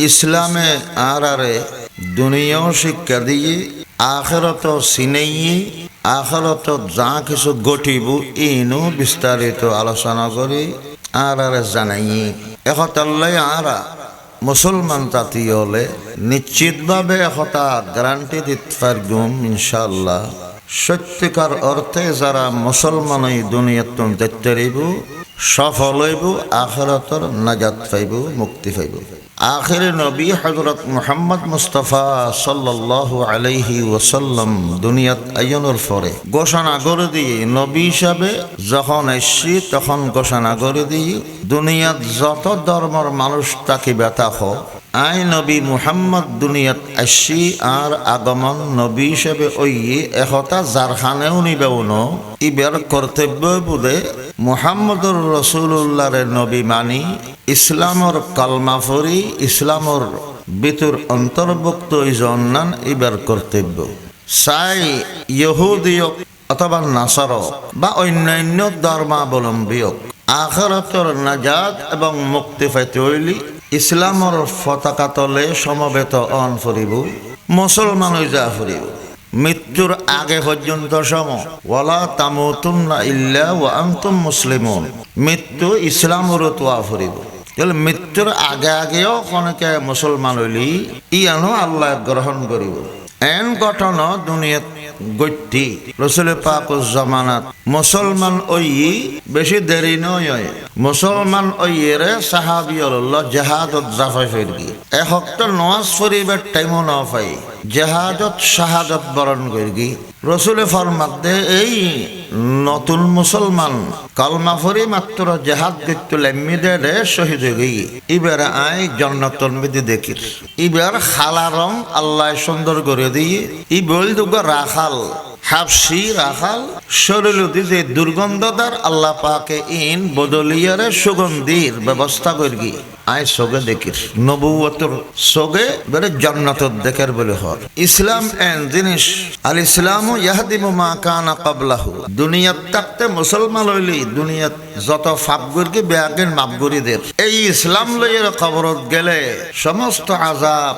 ইসলামে আর আরে দুনিয়াও শিক্ষা দিয়ে আখেরত সিনেই আখেরত যা কিছু ঘটিব ইনু বিস্তারিত আলোচনা করি আর আরে জানাই এখতাল্লাই আরা মুসলমান জাতি হলে নিশ্চিতভাবে একতা গ্যারান্টি দিতে পারগুম ইনশাল্লাহ সত্যিকার অর্থে যারা মুসলমান এই দুনিয়াত দেখতে রইব, সফল হইব, আখেরাতর নাজাত পাইব, মুক্তি পাইব। আখের নবী হজরত মোহাম্মদ মুস্তফা সাল্লাহ আলাইহি ওসাল্লাম দুনিয়াত আইনের পরে ঘোষণা করে দিয়ে নবী হিসাবে যখন এসছি তখন ঘোষণা করে দিয়ে দুনিয়াত যত ধর্মর মানুষ তাকে ব্যথা হোক আই নবী মুহাম্মদ দুনিয়াত আসি আর আগমন নবী হিসেবে ওই একতা জারখানেও নিবেও ন। ইবের কর্তব্য বোধে মুহাম্মদুর রসুল্লাহরে নবী মানি, ইসলামর কালমা ফরি, ইসলামর ভিতর অন্তর্ভুক্ত জন্নান ইবের কর্তব্য। চাই ইহুদিয়ক অথবা নাসার বা অন্যান্য ধর্মাবলম্বীয়ক আখরাতর নাজাদ এবং মুক্তি পাইতে হইলি ইসলামর পতাকা তলে সমবেত অন ফুরিব, মুসলমান যা ফুরিব। মৃত্যুর আগে পর্যন্ত সম, ওয়ালা তামুতুন্না ইল্লা ওয়া আনতুম মুসলিমুন। মৃত্যু ইসলামর তোয়া ফুরিব। মৃত্যুর আগে আগেও অনেকে মুসলমান হইলি ইয়ানো আল্লাহ গ্রহণ করিব। এন ঘটনা দুনিয়াত গত্যি রসুল পাক জমানাত, মুসলমান ওই বেশি দেরি নয়। মুসলমান ওইয়েরে সাহাবি জেহাদত জাফাই ফেরগি। এহক্ত নওয়াজ ফরিবার টাইমও না জেহাদত শাহাদত বরণ করি রসুলে ফরমাতে এই নতুন মুসলমান কালমা ফরি মাত্র জেহাদ গিত্তু শহীদ হয়ে গই। এবার আই জন্নতন বিধি দেখির। এবার খালা রং আল্লাহ সুন্দর করে দিয়ে ই বৈল দুগা রাখাল হাফসি, রাখাল শরীরতি যে দুর্গন্ধদার, আল্লাহ পাকে ইন বদলিয়ারে সুগন্ধির ব্যবস্থা করগি আয় সোগে দেখির, নবুয়তর সোগে বেড়ে জন্নত দেখার বলে হর ইসলাম এন জিনিস, আল ইসলাম ইয়াহদিমু মা কানা কাবলাহু দুনিয়াত থাকতে মুসলমান হইলি, দুনিয়াত যত ফাপ গর্গি বেয়াগের মাপগুরিদের এই ইসলাম লইয়ের খবরত গেলে সমস্ত আজাব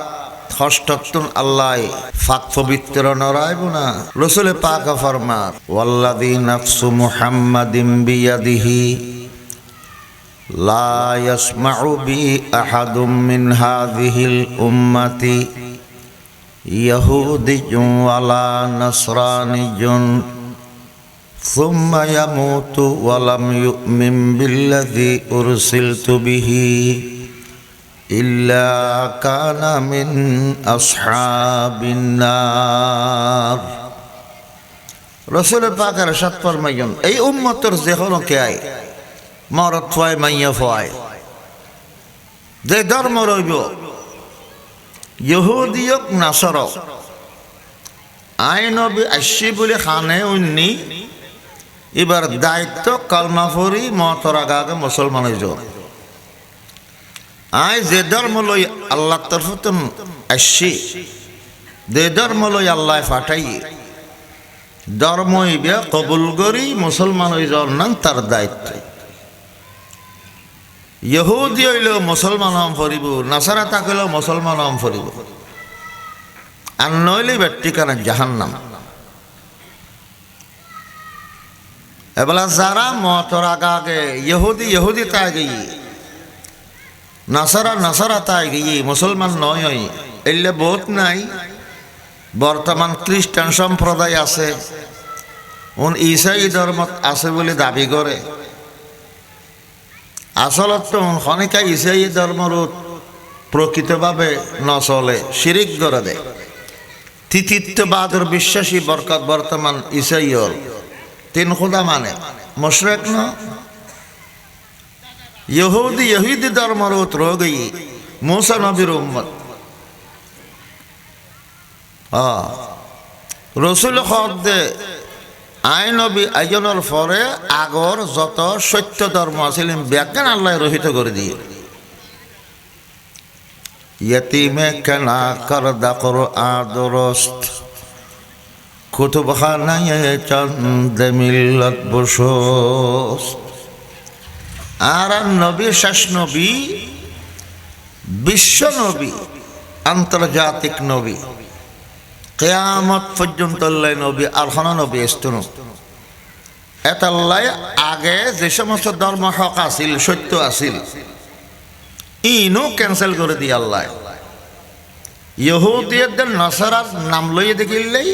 ষষ্ঠত্তন আল্লাহ ফাক পবিত্র নরাইব না রসুলে পাক ফরমাত ওয়াল্লাদি নাফসু মুহাম্মাদিম বিয়াদিহি লা ইয়াসমাউ বি আহাদুম মিন হাযিহিল উম্মতি ইয়াহুদিয়্যুন ওয়ালা নাসরানিয়্যুন ثم يموت ولم يؤمن بالذي أرسلت به إلا كان من أصحاب النار রসুল পাকের সাত ফরমাইন এই উম্মতর যে হলো কে আয় মরত ফয় মাইয়া ফয় যে ধর্ম রইব ইহুদিয়ক নাসর আই নবী আসি বলে খানে উন্নি এবার দায়িত্ব কালমা ফরি মতর আগে আই যে ধর্ম লই আল্লাহ তরফতন আসছি, যে ধর্ম লই আল্লাহ ফাটাই ধর্ম ইবে কবুল করি, মুসলমান যাওয়ার নাম তার দায়িত্ব। ইহুদি হইলেও মুসলমান হম ফরিব, নাসারা থাকলেও মুসলমান হম ফরিব। আর নইলে ব্যক্তিকানা জাহান্নাম। এবেলা যারা মতর আগে আগে, ইহুদি ইহুদি তা নাসারা নাসারা তাই গিয়ে মুসলমান নয় এলে বহুত নাই, বর্তমান খ্রিস্টান সম্প্রদায় আছে। উন ইসাই ধর্মত আছে বলে দাবি করে। আসলত খনিকা ইসাই ধর্মর প্রকৃতভাবে নচলে, শিরিক করে দেয়। তিতিত্ববাদের বিশ্বাসী বরকত বর্তমান ইসাই হল তিন খুদা মানে মুশরেক না? यहूदी यहूदी धर्म रोत रह गई मूसा नबी उम्मत हाँ রসুল হদ্দে আইনবী আয়োজনের পরে আগর যত সত্য ধর্ম আসিলেন ব্যাখ্যান আল্লাহ রহিত করে দিয়ে। ইয়তিমে কেনা কর দাকর আদরস্ত কুতুবখানায় চন্দে মিল্লত বসস্ত। আর নবী, শেষ নবী, বিশ্ব নবী, আন্তর্জাতিক নবী। কেয়ামত পর্যন্ত নবী আর হন নবী এস্তন এতাল্লাই আগে যে সমস্ত ধর্ম হক আছিল, সত্য আছিল ইনও ক্যান্সেল করে দিয়ে আল্লাহ। ইহুদিয়দের নাম লইয়ে দেখিলেই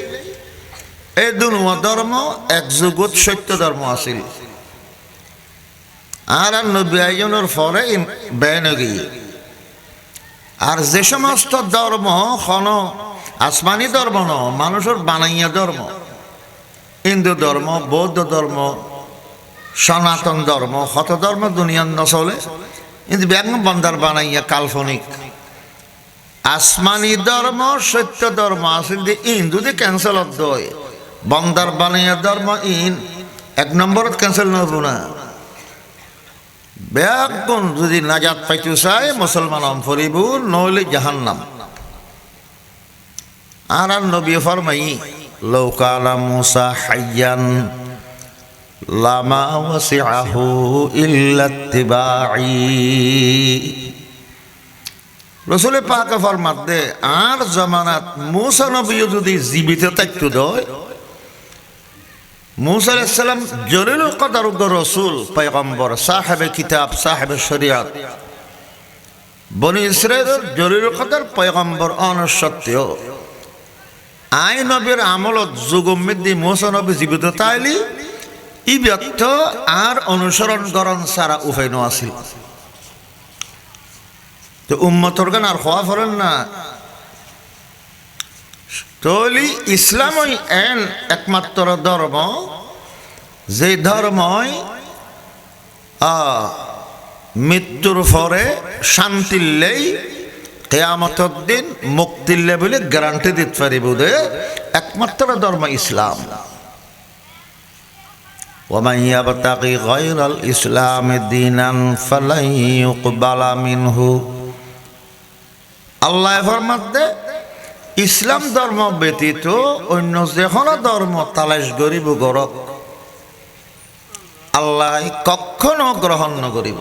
এই দুনুয়া ধর্ম, এক যুগত সত্য ধর্ম আছিল। আর আর নবী আয়োজনের পরে বেন গিয়ে আর যে সমস্ত ধর্ম খন আসমানি ধর্ম ন, মানুষের বানাইয়া ধর্ম। হিন্দু ধর্ম, বৌদ্ধ ধর্ম, সনাতন ধর্ম, হত ধর্ম দুনিয়ার নচলে, কিন্তু ব্যাঙ্গ বন্দার বানাইয়া কাল্পনিক। আসমানি ধর্ম, সত্য ধর্ম আছে যে ইন যদি ক্যান্সেল দয় বন্দার বানাইয়া ধর্ম ইন, এক নম্বরত ক্যান্সেল নহব না। ব্যাগুণ যদি নাজাত পাইতে চাই মুসলমান ফরিব নহলে জাহান্নাম। আর আর নবী ফরমাই লৌকালা মুসা হাইয়ান, লামা ওয়াসিআহু ইল্লা ইত্তিবাঈ। রসুলের পাক ফরমাত দে, আর জমানাত মুসা নবীও যদি জীবিত থাকতো দয় মুসা আলাইসাল্লাম জলিল কদর রসুল, পয়গম্বর, সাহেবে কিতাব, সাহেবে শরিয়াত। বনি ইসরায়েলের জলিল কদর, পয়গম্বর অনসত্য আই নবীর আমলত যুগমিদ্দি মুসা নবী জীবিত তাইলি, ই ব্যক্ত আর অনুসরণ করণ সারা উপায় আছিল তো উম্মতর গান আর হওয়া ফলেন না। তলি ইসলামই এন একমাত্র ধর্ম যে ধর্মই মৃত্যুর পরে শান্তিল্লেই কেয়ামতর দিন মুক্তিল্লে বলে গ্যারান্টি দিতে পারি বোধে একমাত্র ধর্ম ইসলাম ومن يبتغي غير الإسلام دينا فلن يقبل منه আল্লাহ ফরমাতে ইসলাম ধর্ম ব্যতীত অন্য যে কোনো ধর্ম তালাশ করিব গরক আল্লাহ কখনো গ্রহণ নকরিব।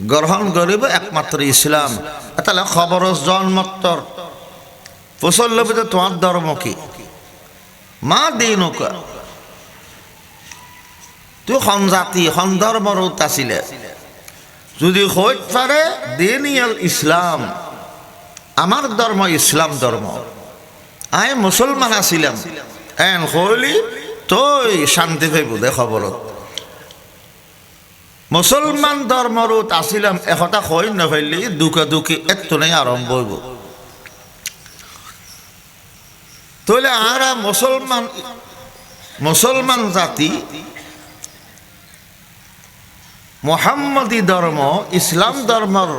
গ্রহণ করিব একমাত্র ইসলাম। তাহলে খবর জন্মত্তর। ফসল্লবিত তোমার ধর্ম কি? মা দিন তুই খন জাতি খন ধর্মর আছিলে। যদি হইত পারে দিনিয়াল ইসলাম। আমার ধর্ম, ইসলাম ধর্ম। আই মুসলমান আছিলাম। এন হইলি তই শান্তি পাইব দে খবরত মুসলমান ধর্মরত আছিলাম এশটা হৈ নফাইলি দুখে দুখি একটু নেই আরম্ভ হইব। তইলে আরা মুসলমান মুসলমান জাতি, মোহাম্মদী ধর্ম ইসলাম ধর্মর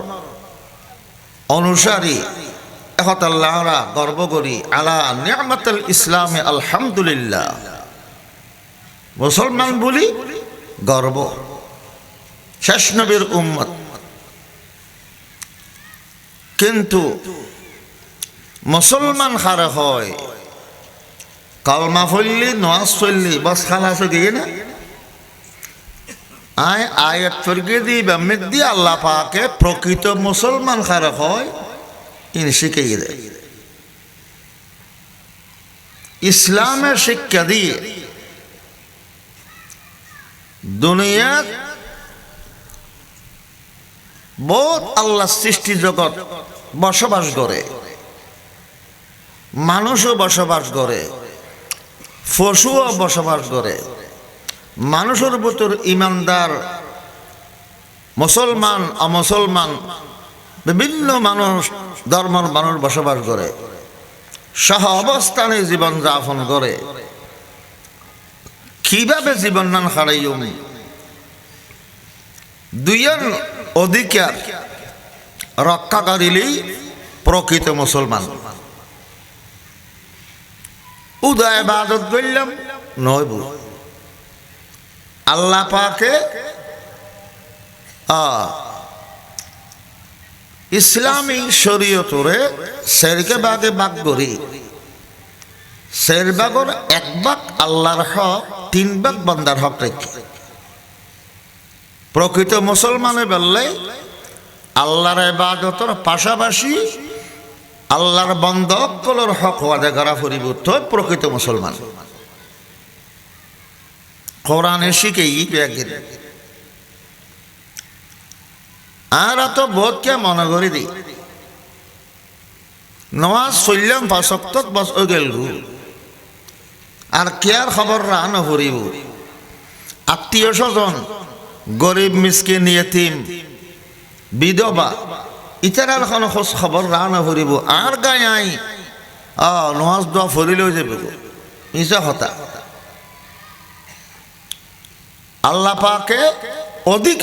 অনুসারী এহতাল্লাহরা গর্ব করি, আলা ইসলামে আলহামদুলিল্লাহ। মুসলমান বলি গর্ব। শেষ নবীর উম্মত। কিন্তু মুসলমান খারে হয়, কলমা ফল্লি নোয়াজ ফল্লি বস খালাস গিয়ে না? আয় আয়াত ফরগে দি বামেক দি আল্লাহ পাকে প্রকৃত মুসলমান খারাপ হয় শিখিয়ে দেয়। ইসলামের শিক্ষা দিয়ে দুনিয়াত বহুত আল্লাহ সৃষ্টি জগৎ বসবাস করে, মানুষও বসবাস করে, পশুও বসবাস করে, মানুষের ভিতর ইমানদার, মুসলমান, অমুসলমান বিভিন্ন মানুষ ধর্মের মানুষ বসবাস করে। সহ অবস্থানে জীবন যাপন করে। কীভাবে জীবন নান হারাইম দুইয়ের অধিকার রক্ষা করিলেই প্রকৃত মুসলমান। উদয় বাদত করলাম, নয় আল্লাহ পাকে ইসলামী শরীয়তরে সেরকে বাগে বাগ করি। সের বাগর এক বাগ আল্লাহর হক, তিন বাগ বন্দার হক রেখে। প্রকৃত মুসলমানে বললে, আল্লাহর ইবাদতর পাশাপাশি আল্লাহর বন্ধকগুলোর হক ওয়াদা করা ফুরিব তো প্রকৃত মুসলমান। কোরআনে শিখেই একদিন। আর তো বোধকে মনে করি দি। নওয়াজ চল্যাম পাঁচক্তক বস গেল আর কেয়ার খবর রা নভরিব আত্মীয় স্বজন গরিব মিসকিন ইয়েতিম, বিধবা ইতারার এখন খোঁজ খবর রা নভরিব আর গাই আই, অ নওয়াজ দোয়া ফরিলেও যাবে ইসা হতা। আল্লাহ পাকে অধিক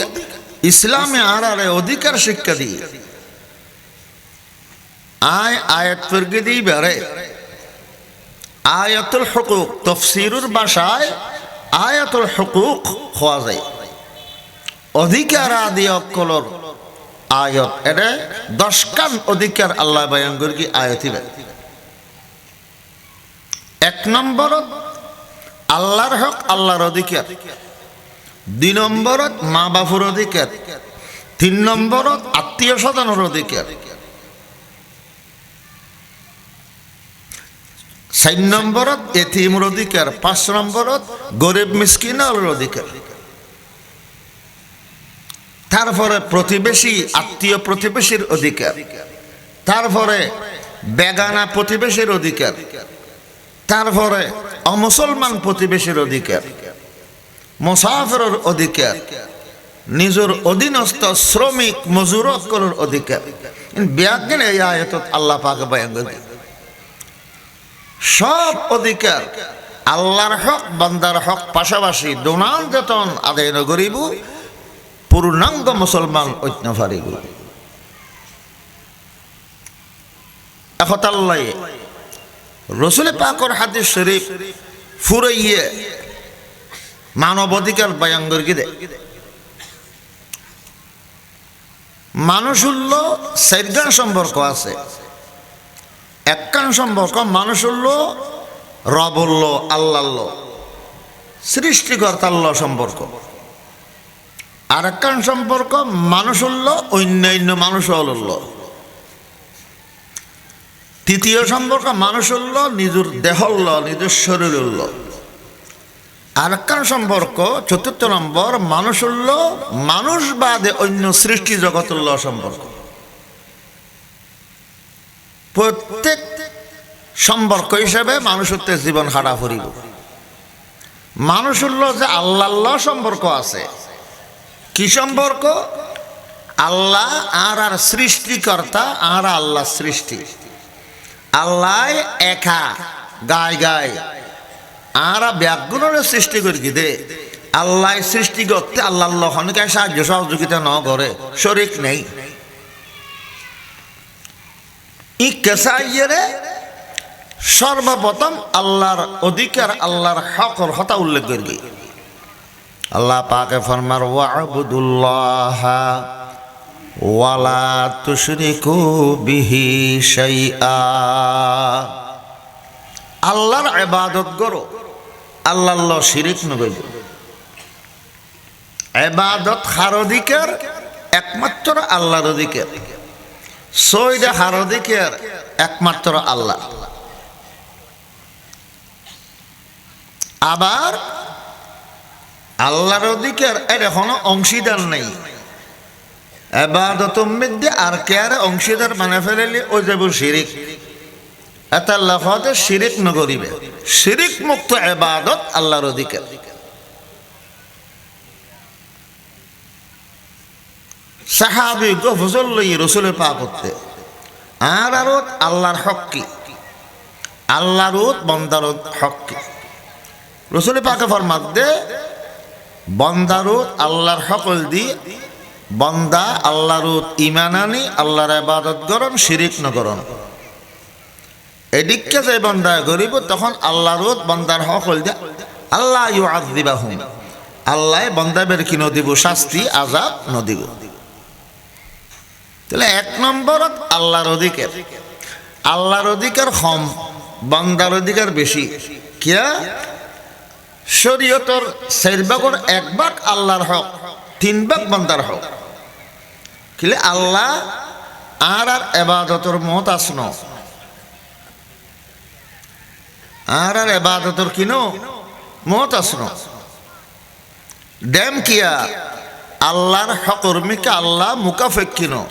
ইসলামে আর আরে অধিকার শিক্ষা দিয়ে। আয় আয়াত ফিরকে দিই বেড়ে। আয়াতুল হুকুক, তফসিরুর ভাষায় আয়াতুল হুকুক হওয়া যায়। অধিকার আদি অকলর আয়ত এটা দশকান অধিকার আল্লাহ বয়ান করি কি আয়তিবে এক নম্বরত আল্লাহর হক, আল্লাহর অধিকার। দুই নম্বরত মা বাপুর অধিকার তিন নম্বরত আত্মীয় স্বজনের অধিকার চার নম্বরত এতিমর অধিকার পাঁচ নম্বরত গরিব মিসকিনের অধিকার তারপরে প্রতিবেশী আত্মীয় প্রতিবেশীর অধিকার তারপরে বেগানা প্রতিবেশীর অধিকার তারপরে অমুসলমান প্রতিবেশীর অধিকার মুসাফিরের অধিকার, নিজের অধীনস্থ শ্রমিক মজুরত করার অধিকার। ব্যাজ্ঞান এই আয়তত আল্লাহ পাকে করে সব অধিকার আল্লাহর হক, বান্দার হক পাশাপাশি দোনান যেতন আদায় নগরিব পূর্ণাঙ্গ মুসলমান ঐক্য ফারিব একতাল্লাই রসুল পাকর হাদিস শরীফ ফুরাইয়ে মানব অধিকার বয়াঙ্গর গিদে মানুষ হল চারগান সম্পর্ক আছে একখান সম্পর্ক। মানুষ হল রবল্ল আল্লাহ সৃষ্টিকর্তাল্ল সম্পর্ক। আর একখান সম্পর্ক, মানুষ হল অন্যান্য মানুষ হল তৃতীয় সম্পর্ক, মানুষ হল নিজের দেহল্ল নিজের শরীর হল আর একখান সম্পর্ক, চতুর্থ নম্বর মানুষ হল মানুষ বাদে অন্য সৃষ্টি জগতুল্ল সম্পর্ক। প্রত্যেক সম্পর্ক হিসেবে মানুষের জীবন হারা ফুরিব। মানুষ হল যে আল্লাহ সম্পর্ক আছে, কি সম্পর্ক? আল্লাহ আর আর সৃষ্টিকর্তা আর আল্লাহ সৃষ্টি। আল্লাহ একা, গায় গায়। আর ব্যাগুণের সৃষ্টি করি কি দে? আল্লাহ সৃষ্টি করতে আল্লাহ হনকে সাহায্য সহযোগিতা ন করে, শরিক নেই। ই সর্বপ্রথম আল্লাহর অধিকার, আল্লাহর হকর হতা উল্লেখ করি আল্লাহ পাকে ফরমার, ওয়াবুদুল্লাহ ওয়ালা তুশরিকু বিহি শাইআ। আল্লাহর ইবাদত করো। আল্লাহ শিরিক নগর এবাদত হার অধিকার একমাত্র আল্লাহর অধিকার সৈদা হার অধিকার একমাত্র আল্লাহ। আবার আল্লাহর অধিকার এর এখনও অংশীদার নেই। এবাদত মধ্যে আর কে আর অংশীদার মানে ফেলেলি? ওই যাব শিরিক। এটা লফতে শিরিক নগরিবে শিরিক মুক্ত এবাদত আল্লাহর অধিকার। সাহাবি গফজল লই রসুলে পা করতে আর আরত আল্লাহর হক কি? আল্লাহর বন্দার হক কি? রসুলে পাকে ফরমাত দে বন্দারুত আল্লাহর সকল দি, বন্দা আল্লাহর ইমান আনি, আল্লাহর আবাদত গরণ শিরিক নগরণ এদিককে যে বন্দা গরিব, তখন আল্লাহর বন্দার সকল দিয়া আল্লাহ ইউ আদিবা হুম আল্লাহ বন্দাবের কি নদিব শাস্তি আজাব নদিব তাহলে এক নম্বরত আল্লাহর অধিকার। আল্লাহর অধিকার কম, বন্দার অধিকার বেশি। কিয়া? শরীয়তর চার ভাগর এক ভাগ আল্লাহর হক, তিন ভাগ বন্দার হক। কিলে আল্লাহ আর আর এবাদতর মত আসন আর আর এবাদতর কিনো? মত আসন। ড্যাম কিয়া? আল্লাহর হকর্মীকে আল্লাহ মুকাফেক কিনো।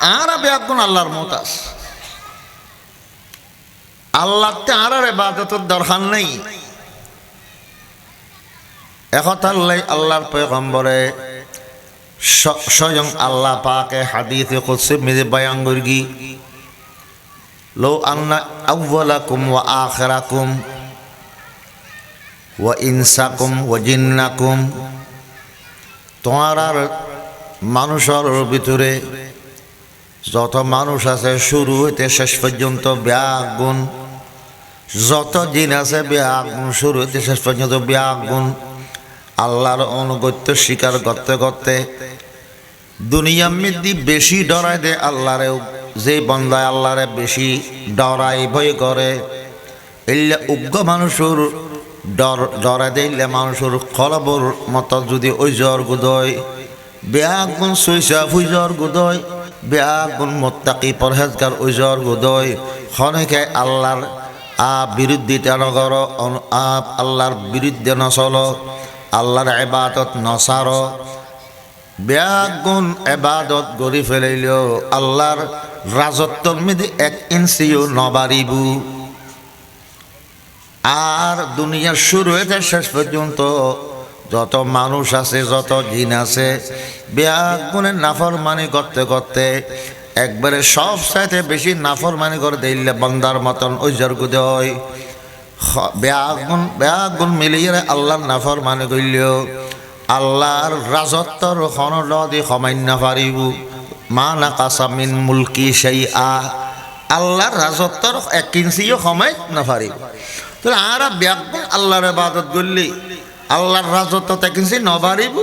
আর ব্যাগুন আল্লাহর মত আস। আল্লাহতে আর আর এবাদতর দরকার নেই। একতাল্লাই আল্লাহর পয়গম্বরে স্বয়ং আল্লাহ পাকে হাদিসে কুদসি মিজে বয়ান করগি লো আন্না আউওয়ালাকুম ওয়া আখিরাকুম ওয়া ইনসাকুম ওয়া জিন্নাকুম তোমার আর মানুষের ভিতরে যত মানুষ আছে, শুরু হইতে শেষ পর্যন্ত ব্যাগ গুণ যত জিন আছে ব্যাগ গুণ শুরু হইতে শেষ পর্যন্ত ব্যাগ গুণ আল্লাহর অনুগত্য স্বীকার করতে করতে দুনিয়া মৃদ্ধি বেশি ডরায় দে আল্লাহরে যে বন্দায় আল্লাহরে বেশি ডরাই, ভয় করে, এলে উগ্র মানুষের ডর, ডরাই দিলে মানুষের খলবর মত যদি জ্বর গুদয় বেয়াগ গুণ সৈসা ফুজর গুদয় বেয়াগ গুণ মোত্তাকি পরহেজগার জ্বর গুদয় খনেকে আল্লাহর আ বিরুদ্ধিতা নগর আল্লাহর বিরুদ্ধে নচল, আল্লাহর এবাদত নসার ব্যাগুণ এবাদত গড়ি ফেলাইলেও আল্লাহর রাজত্বর মধ্যে এক ইঞ্চিও নবারিবু আর দুনিয়ার শুরু হয়েছে শেষ পর্যন্ত। যত মানুষ আছে, যত জিন আছে, ব্যাগুণের নাফরমানি করতে করতে একবারে সব সাথে বেশি নাফরমানি করে দিলে বন্দার মতন ঐজর গুদে হয়। বেয়াগুন বেয়াগুন মিলিয়ে আল্লাহর নাফর মানে কইলেও আল্লাহর রাজত্বর খনল দি সমান্য পারিব। মা না কাসামিন মুলকি সেই আ আল্লাহর রাজত্বর এক ইঞ্চিও সময় নাপারিব তো আর ব্যাগুন আল্লাহর এবাদত করলি। আল্লাহর রাজত্ব এক ইঞ্চি নবারিব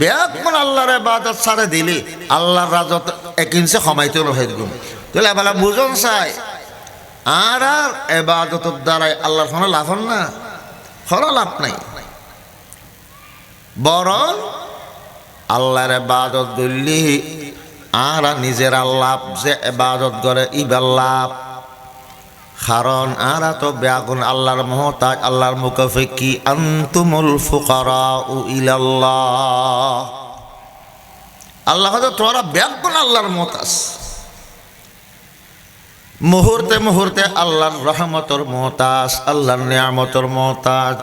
ব্যাগুন আল্লাহর এবাদত ছাড়ে দিলি। আল্লাহর রাজত্ব এক ইঞ্চি সময়তে রহে গুণ তাহলে এবার বুঝন চাই আর আর এবাদতের দ্বারাই আল্লাহর কোনো লাভ না? কোনো লাভ নাই। বরং আল্লাহর এবাদত করলি, আর নিজের লাভ যে এবাদত করে ইবার লাভ। কারণ আর তো ব্যাগুন আল্লাহর মহতাজ, আল্লাহর মুখে কি? আন্তুমুল ফুকারা উ ইলাল্লাহ। আল্লাহ তোরা ব্যাগুন আল্লাহর মহতাজ। মুহূর্তে মুহূর্তে আল্লাহর রহমতর মহতাজ, আল্লাহর নিয়ামতর মহতাজ।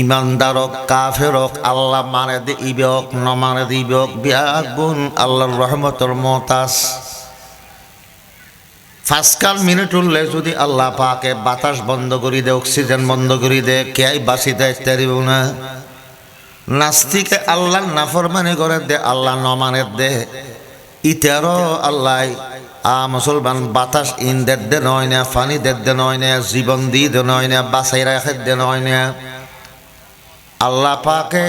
ইমানদারক, কাফেরক, আল্লাহ মানে দিবক, ন মানে দিবক ব্যাগুন আল্লাহর রহমতর মহতাজ ফাঁসকাল মিনিট উঠলে যদি আল্লাহ পাকে বাতাস বন্ধ করি দে, অক্সিজেন বন্ধ করি দে কেয়াই বাসি দেয় তেরিব না। নাস্তিকে আল্লাহ নাফরমানি করে দে, আল্লাহ নমানের দে। ইতারও আল্লাহ, আ মুসলমান বাতাস ইন দে নয় না, ফানি দে নয় না, জীবন দি দে নয় না বাসাই রাখে দে নয় না। আল্লাহ পাকে,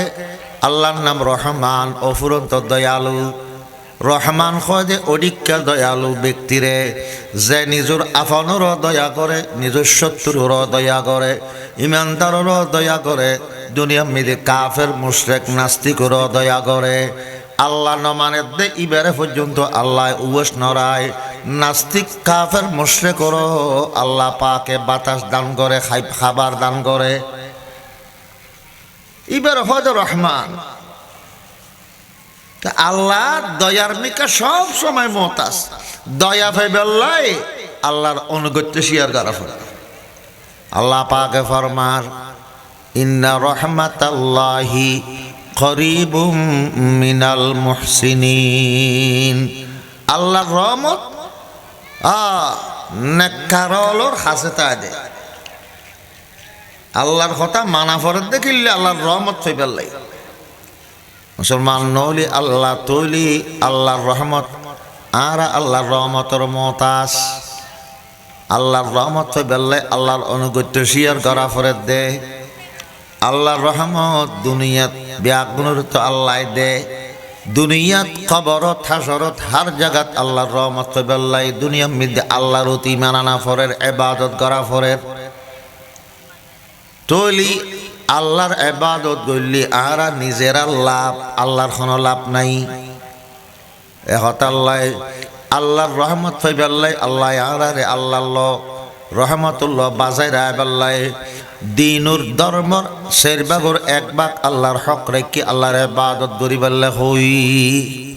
আল্লাহর নাম রহমান, অফুরন্ত দয়ালু। রহমান হয় যে অধিকা দয়ালু ব্যক্তিরে, যে নিজের আপনরও দয়া করে, নিজের শত্রুরও দয়া করে ইমানদারও দয়া করে দুনিয়া মিলে কাফের, মুশরেক, নাস্তিকরও দয়া করে। আল্লাহ নমানের দে ইবারে পর্যন্ত আল্লাহ উয়েস নরায় নাস্তিক, কাফের, মুশরেকরও আল্লাহ পাকে বাতাস দান করে খাবার দান করে। ইবার হজ রহমান। আল্লাহ দয়ার মিকা সব সময় মতাস দয়া ভাইবাল্লাই আল্লাহর অনুগত্য শিয়ার করা ফলে আল্লাহ পাকে ফরমার, ইন্না রহমাতাল্লাহি করিবুম মিনাল মুহসিনিন। আল্লাহর রহমত আ নেকারলর হাসে তা দেয়। আল্লাহর কথা মানা ফরত দেখিলে আল্লাহর রহমত থই পেলাই মুসলমান নলি আল্লাহ তৈলি, আল্লাহর রহমত, আর আল্লাহর রহমতর মতাস আল্লাহর রহমত পেলাই আল্লাহর অনুগত্য শিয়ার করা ফরত দে। আল্লাহর রহমত দুনিয়াত ব্যাগুণর তো আল্লাহ দে। দুনিয়াত কবরত হাসরত, হার জাগাত আল্লাহর রহমত থই পেলাই দুনিয়া মধ্যে আল্লাহর অতি মানানা ফরের, এবাদত করা ফরের। তৈলি আল্লাহর এবাদত করলি, আর নিজের লাভ, আল্লাহর কোনো লাভ নাই। এহত আল্লাহ, আল্লাহর রহমত পাইবে আল্লাহ আরারে আল্লাহ রহমতুল্লাহ বাজাই রায় আল্লাহ। দিনুর ধর্মর শেরবাগর এক বাক আল্লাহর হক রেখে আল্লাহর এবাদত গরিবাল্লাহ হই।